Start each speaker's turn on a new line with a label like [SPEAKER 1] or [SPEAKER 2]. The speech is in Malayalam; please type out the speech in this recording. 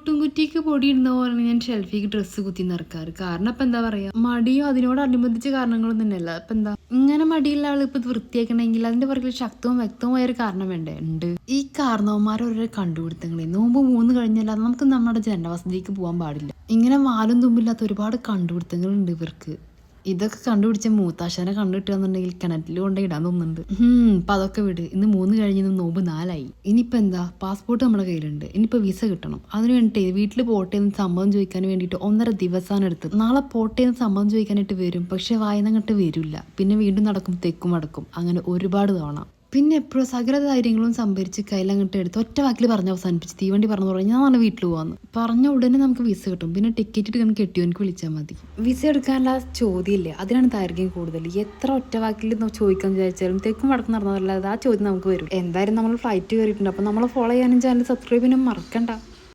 [SPEAKER 1] പുട്ടും കുറ്റിക്ക് പൊടി ഇടുന്ന പോലെ ഞാൻ ഷെൽഫിക്ക് ഡ്രസ്സ് കുത്തി നിറക്കാറ് കാരണം ഇപ്പൊ എന്താ പറയാ? മടിയോ അതിനോടനുബന്ധിച്ച കാരണങ്ങളൊന്നും തന്നെയല്ല. ഇപ്പൊ എന്താ? ഇങ്ങനെ മടിയുള്ള ആൾ ഇപ്പൊ വൃത്തിയാക്കണമെങ്കിൽ അതിന്റെ പുറകിൽ ശക്തവും വ്യക്തവുമായ ഒരു കാരണം വേണ്ടേ? ഉണ്ട്. ഈ കാരണവന്മാർ ഓരോ കണ്ടുപിടുത്തങ്ങളെ. നോമ്പ് മൂന്ന് കഴിഞ്ഞാൽ നമുക്ക് നമ്മുടെ ജനവസതിക്ക് പോകാൻ പാടില്ല. ഇങ്ങനെ വാലും തുമ്പില്ലാത്ത ഒരുപാട് കണ്ടുപിടുത്തങ്ങളുണ്ട് ഇവർക്ക്. ഇതൊക്കെ കണ്ടുപിടിച്ച മൂത്താശാനെ കണ്ടുകിട്ടുകയെന്നുണ്ടെങ്കിൽ കിണറ്റിൽ കൊണ്ടേ ഇടാൻ തോന്നുന്നുണ്ട്. അപ്പം അതൊക്കെ വിട്. ഇന്ന് മൂന്ന് കഴിഞ്ഞ് നോമ്പ് നാലായി. ഇനിയിപ്പോ എന്താ? പാസ്പോർട്ട് നമ്മുടെ കയ്യിലുണ്ട്. ഇനിയിപ്പോൾ വിസ കിട്ടണം. അതിന് വേണ്ടിയിട്ട് വീട്ടിൽ പോട്ടെ എന്ന് സമ്മതം ചോദിക്കാൻ വേണ്ടിയിട്ട് ഒന്നര ദിവസമാണ് എടുത്തത് നാളെ പോട്ടെ എന്ന് സമ്മതം ചോദിക്കാനായിട്ട് വരും. പക്ഷേ വായന അങ്ങോട്ട് വരില്ല. പിന്നെ വീണ്ടും നടക്കും തെക്കും അടക്കും അങ്ങനെ ഒരുപാട് തവണ. പിന്നെ എപ്പോഴും സകല ധൈര്യങ്ങളും സംഭരിച്ച് കയ്യിലങ്ങോട്ട് എടുത്ത് ഒറ്റ വാക്കിൽ പറഞ്ഞ് അവസാനിപ്പിച്ച് തീവണ്ടി പറഞ്ഞു പറഞ്ഞു ഞാൻ നാളെ വീട്ടിൽ പോകാമെന്ന് പറഞ്ഞ ഉടനെ നമുക്ക് വിസ കിട്ടും. പിന്നെ ടിക്കറ്റ് എടുക്കാൻ കെട്ടിയോനിക്ക് വിളിച്ചാൽ മതി. വിസ എടുക്കാനുള്ള ചോദ്യമില്ലേ. അതിനാണ് ദൈർഘ്യം കൂടുതൽ. എത്ര ഒറ്റ വാക്കിൽ ചോദിക്കാൻ വിചാരിച്ചാലും തെക്കും വടക്കും നടന്നതല്ലാതെ ആ ചോദ്യം നമുക്ക് വരും. എന്തായാലും നമ്മൾ ഫ്ലൈറ്റ് കയറിയിട്ടുണ്ട് അപ്പോൾ നമ്മളെ ഫോളോ ചെയ്യാനും ചാനൽ സബ്സ്ക്രൈബ് ചെയ്യാനും മറക്കണ്ട.